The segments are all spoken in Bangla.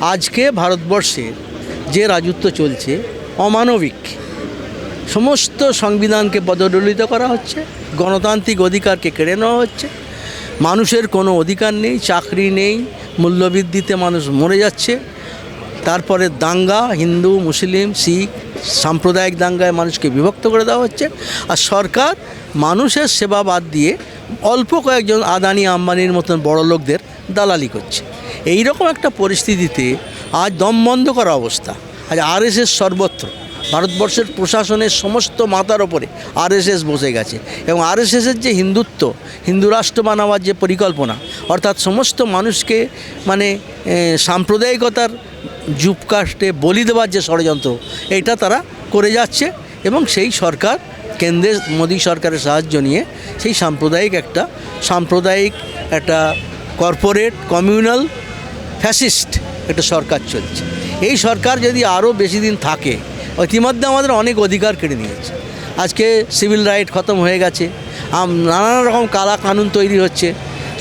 আজকে ভারতবর্ষে যে রাজত্ব চলছে, অমানবিক। সমস্ত সংবিধানকে পদদলিত করা হচ্ছে, গণতান্ত্রিক অধিকারকে কেড়ে নেওয়া হচ্ছে। মানুষের কোনো অধিকার নেই, চাকরি নেই, মূল্যবৃদ্ধিতে মানুষ মরে যাচ্ছে। তারপরে দাঙ্গা, হিন্দু, মুসলিম, শিখ, সাম্প্রদায়িক দাঙ্গায় মানুষকে বিভক্ত করে দেওয়া হচ্ছে। আর সরকার মানুষের সেবা বাদ দিয়ে অল্প কয়েকজন আদানি আম্বানির মতন বড় লোকদের দালালি করছে। এই রকম একটা পরিস্থিতিতে আজ দম বন্ধ করা অবস্থা। আজ আরএসএস সর্বত্র, ভারতবর্ষের প্রশাসনের সমস্ত মাথার ওপরে আরএসএস বসে গেছে এবং আরএসএসের যে হিন্দুত্ব, হিন্দু রাষ্ট্র বানাবার যে পরিকল্পনা, অর্থাৎ সমস্ত মানুষকে মানে সাম্প্রদায়িকতার যুপকাষ্টে বলি দেওয়ার যে ষড়যন্ত্র, এটা তারা করে যাচ্ছে এবং সেই সরকার কেন্দ্রের মোদী সরকারের সাহায্য নিয়ে সেই সাম্প্রদায়িক একটা সাম্প্রদায়িক একটা কর্পোরেট কমিউনাল ফ্যাসিস্ট, একটা সরকার চলছে। এই সরকার যদি আরও বেশি দিন থাকে, ইতিমধ্যে আমাদের অনেক অধিকার কেড়ে নিয়েছে। আজকে সিভিল রাইট খতম হয়ে গেছে নানান রকম কালা কানুন তৈরি হচ্ছে।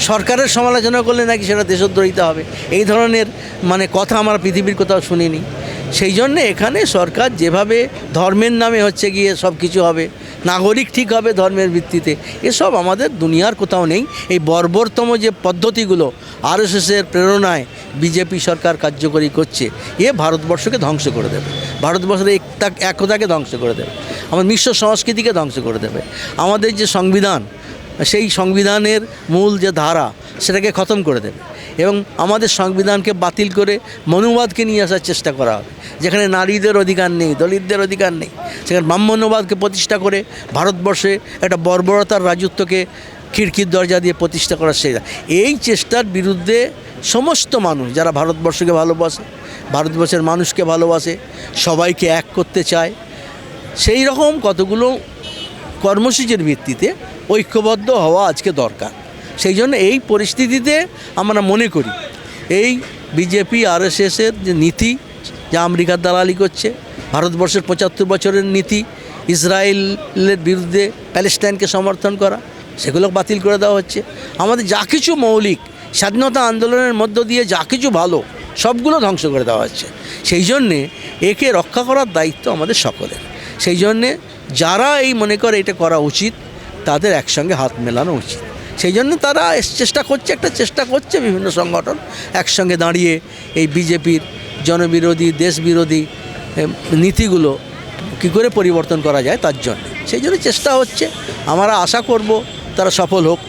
সরকারের সমালোচনা করলে নাকি সেটা দেশদ্রোহিতা হবে। এই ধরনের মানে কথা আমরা পৃথিবীর কোথাও শুনিনি। সেই জন্যে এখানে সরকার যেভাবে ধর্মের নামে হচ্ছে গিয়ে সব কিছু হবে নাগরিক ঠিক হবে ধর্মের ভিত্তিতে। এসব আমাদের দুনিয়ার কোথাও নেই। এই বর্বরতম যে পদ্ধতিগুলো আরএসএসের প্রেরণায় বিজেপি সরকার কার্যকরী করছে, এ ভারতবর্ষকে ধ্বংস করে দেবে। ভারতবর্ষের একতা একতাকে ধ্বংস করে দেবে। আমাদের মিশ্র সংস্কৃতিকে ধ্বংস করে দেবে। আমাদের যে সংবিধান, সেই সংবিধানের মূল যে ধারা সেটাকে খতম করে দেবে। এবং আমাদের সংবিধানকে বাতিল করে মনুবাদকে নিয়ে আসার চেষ্টা করা হবে। যেখানে নারীদের অধিকার নেই, দলিতদের অধিকার নেই। সেখানে ব্রাহ্মণ্যবাদকে প্রতিষ্ঠা করে ভারতবর্ষে একটা বর্বরতার রাজত্বকে খিড়কির দরজা দিয়ে প্রতিষ্ঠা করার সেই এই চেষ্টার বিরুদ্ধে সমস্ত মানুষ যারা ভারতবর্ষকে ভালোবাসে, ভারতবর্ষের মানুষকে ভালোবাসে, সবাইকে এক করতে চায়। সেই রকম কতগুলো কর্মসূচির ভিত্তিতে ঐক্যবদ্ধ হওয়া আজকে দরকার। সেই জন্য এই পরিস্থিতিতে আমরা মনে করি, এই বিজেপি আরএসএসের যে নীতি যা আমেরিকার দালালি করছে, ভারতবর্ষের পঁচাত্তর বছরের নীতি, ইসরায়েলের বিরুদ্ধে প্যালেস্টাইনকে সমর্থন করা সেগুলো বাতিল করে দেওয়া হচ্ছে। আমাদের যা কিছু মৌলিক স্বাধীনতা আন্দোলনের মধ্য দিয়ে যা কিছু ভালো, সবগুলো ধ্বংস করে দেওয়া হচ্ছে। সেই জন্যে একে রক্ষা করার দায়িত্ব আমাদের সকলের। সেই জন্যে যারা এই মনে করে এটা করা উচিত, তাদের একসঙ্গে হাত মেলানো উচিত। সেই জন্য তারা চেষ্টা করছে, একটা চেষ্টা করছে বিভিন্ন সংগঠন একসঙ্গে দাঁড়িয়ে এই বিজেপির জনবিরোধী, দেশবিরোধী নীতিগুলো কী করে পরিবর্তন করা যায় তার জন্য। সেই জন্য চেষ্টা হচ্ছে। আমরা আশা করব তারা সফল হোক।